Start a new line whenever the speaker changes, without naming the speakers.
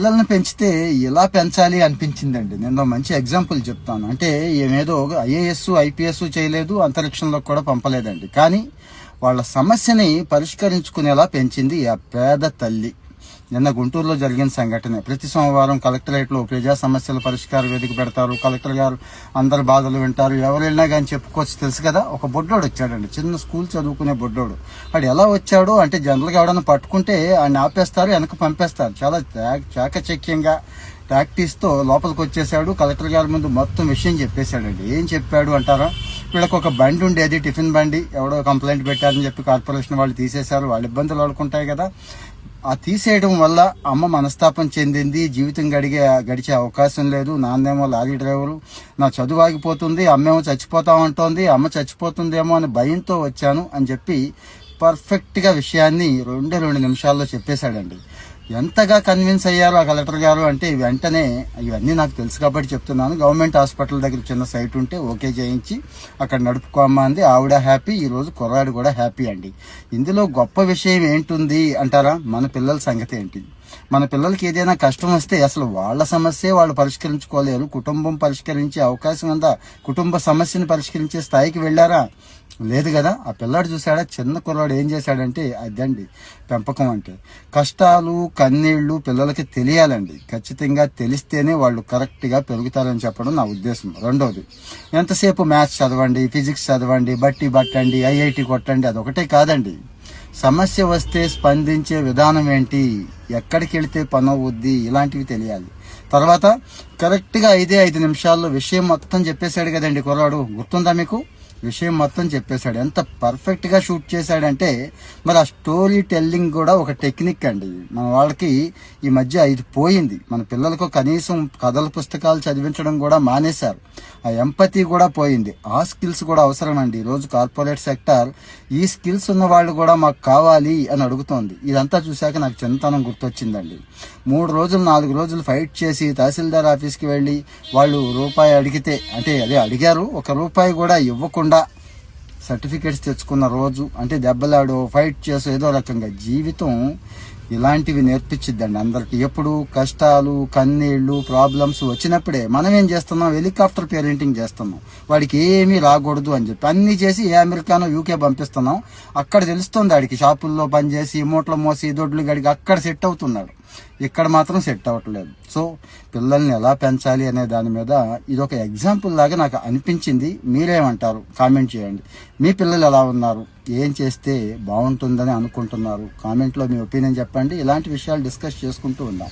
పిల్లల్ని పెంచితే ఇలా పెంచాలి అనిపించిందండి. నేను మంచి ఎగ్జాంపుల్ చెప్తాను. అంటే ఏమేదో ఐఏఎస్ ఐపీఎస్ చేయలేదు అంతరిక్షంలో కూడా పంపలేదండి. కానీ వాళ్ళ సమస్యని పరిష్కరించుకునేలా పెంచింది ఆ పేద తల్లి. నిన్న గుంటూరులో జరిగిన సంఘటన. ప్రతి సోమవారం కలెక్టరేట్లో ప్రజా సమస్యల పరిష్కార వేదిక పెడతారు. కలెక్టర్ గారు అందరి బాధలు వింటారు. ఎవరు వెళ్ళినా కానీ చెప్పుకోవచ్చు. తెలుసు కదా ఒక బొడ్డోడు వచ్చాడండి. చిన్న స్కూల్ చదువుకునే బొడ్డోడు. వాడు ఎలా వచ్చాడు అంటే జనరల్గా ఎవడన్నా పట్టుకుంటే ఆయన ఆపేస్తారు వెనక పంపేస్తారు. చాలా చాకచక్యంగా ప్రాక్టీస్తో లోపలికి వచ్చేసాడు. కలెక్టర్ గారి ముందు మొత్తం విషయం చెప్పేశాడండి. ఏం చెప్పాడు అంటారా? వీళ్ళకి ఒక బండి ఉండేది టిఫిన్ బండి. ఎవడో కంప్లైంట్ పెట్టారని చెప్పి కార్పొరేషన్ వాళ్ళు తీసేశారు. వాళ్ళ ఇబ్బందులు వాళ్ళకుంటాయి కదా. ఆ తీసేయడం వల్ల అమ్మ మనస్తాపం చెందింది జీవితం గడిగే గడిచే అవకాశం లేదు. నాన్నేమో లారీ డ్రైవరు. నా చదువు ఆగిపోతుంది అమ్మేమో చచ్చిపోతామంటోంది అమ్మ చచ్చిపోతుందేమో అని భయంతో వచ్చాను అని చెప్పి పర్ఫెక్ట్గా విషయాన్ని రెండే రెండు నిమిషాల్లో చెప్పేశాడండి. ఎంతగా కన్విన్స్ అయ్యారు ఆ కలెక్టర్ గారు అంటే వెంటనే ఇవన్నీ నాకు తెలుసు కాబట్టి చెప్తున్నాను. గవర్నమెంట్ హాస్పిటల్ దగ్గర చిన్న సైట్ ఉంటే ఓకే చేయించి అక్కడ నడుపుకోమ్మా అంది. ఆవిడ హ్యాపీ ఈరోజు కుర్రాడు కూడా హ్యాపీ అండి. ఇందులో గొప్ప విషయం ఏంటుంది అంటారా? మన పిల్లల సంగతి ఏంటి? మన పిల్లలకి ఏదైనా కష్టం వస్తే అసలు వాళ్ళ సమస్యే వాళ్ళు పరిష్కరించుకోలేరు. కుటుంబం పరిష్కరించే అవకాశం ఉందా? కుటుంబ సమస్యను పరిష్కరించే స్థాయికి వెళ్ళారా? లేదు కదా. ఆ పిల్లాడు చూసాడా చిన్న కుర్రాడు ఏం చేశాడంటే అదండి పెంపకం అంటే. కష్టాలు కన్నీళ్ళు పిల్లలకి తెలియాలండి. ఖచ్చితంగా తెలిస్తేనే వాళ్ళు కరెక్ట్గా పెరుగుతారని చెప్పడం నా ఉద్దేశం. రెండోది ఎంతసేపు మ్యాథ్స్ చదవండి ఫిజిక్స్ చదవండి బట్టి బట్టండి ఐఐటి కొట్టండి అదొకటే కాదండి. సమస్య వస్తే స్పందించే విధానం ఏంటి? ఎక్కడికి వెళితే పనవుద్ది ఇలాంటివి తెలియాలి. తర్వాత కరెక్ట్గా ఐదే ఐదు నిమిషాల్లో విషయం మొత్తం చెప్పేశాడు కదండి కుర్రాడు. గుర్తుందా మీకు? విషయం మొత్తం చెప్పేశాడు. ఎంత పర్ఫెక్ట్గా షూట్ చేశాడంటే మరి ఆ స్టోరీ టెల్లింగ్ కూడా ఒక టెక్నిక్ అండి. మన వాళ్ళకి ఈ మధ్య ఇది పోయింది. మన పిల్లలకు కనీసం కథల పుస్తకాలు చదివించడం కూడా మానేశారు. ఆ ఎంపతి కూడా పోయింది. ఆ స్కిల్స్ కూడా అవసరం అండి ఈరోజు కార్పొరేట్ సెక్టార్ ఈ స్కిల్స్ ఉన్న వాళ్ళు కూడా మాకు కావాలి అని అడుగుతోంది. ఇదంతా చూశాక నాకు చిన్నతనం గుర్తొచ్చిందండి. మూడు రోజులు నాలుగు రోజులు ఫైట్ చేసి తహసీల్దార్ ఆఫీస్కి వెళ్ళి వాళ్ళు రూపాయి అడిగితే అంటే అదే అడిగారు. ఒక రూపాయి కూడా ఇవ్వకుండా సర్టిఫికేట్స్ తెచ్చుకున్న రోజు అంటే దెబ్బలాడు ఫైట్ చేసి ఏదో రకంగా జీవితం ఇలాంటివి నేర్పించిద్దండి అందరికి. ఎప్పుడు కష్టాలు కన్నీళ్ళు ప్రాబ్లమ్స్ వచ్చినప్పుడే మనం ఏం చేస్తున్నాం? హెలికాప్టర్ పేరెంటింగ్ చేస్తున్నాం. వాడికి ఏమీ రాకూడదు అని చెప్పి అన్ని చేసి ఏ అమెరికానో యూకే పంపిస్తున్నాం. అక్కడ తెలుస్తుంది వాడికి షాపుల్లో పనిచేసి మూటలు మోసి దొడ్లు గడికి అక్కడ సెట్ అవుతున్నాడు. ఇక్కడ మాత్రం సెట్ అవ్వట్లేదు. సో పిల్లల్ని ఎలా పెంచాలి అనే దాని మీద ఇది ఒక ఎగ్జాంపుల్ లాగా నాకు అనిపించింది. మీరేమంటారు? కామెంట్ చేయండి. మీ పిల్లలు ఎలా ఉన్నారు? ఏం చేస్తే బాగుంటుందని అనుకుంటున్నారు? కామెంట్లో మీ ఒపీనియన్ చెప్పండి. ఇలాంటి విషయాలు డిస్కస్ చేసుకుంటూ ఉందాం.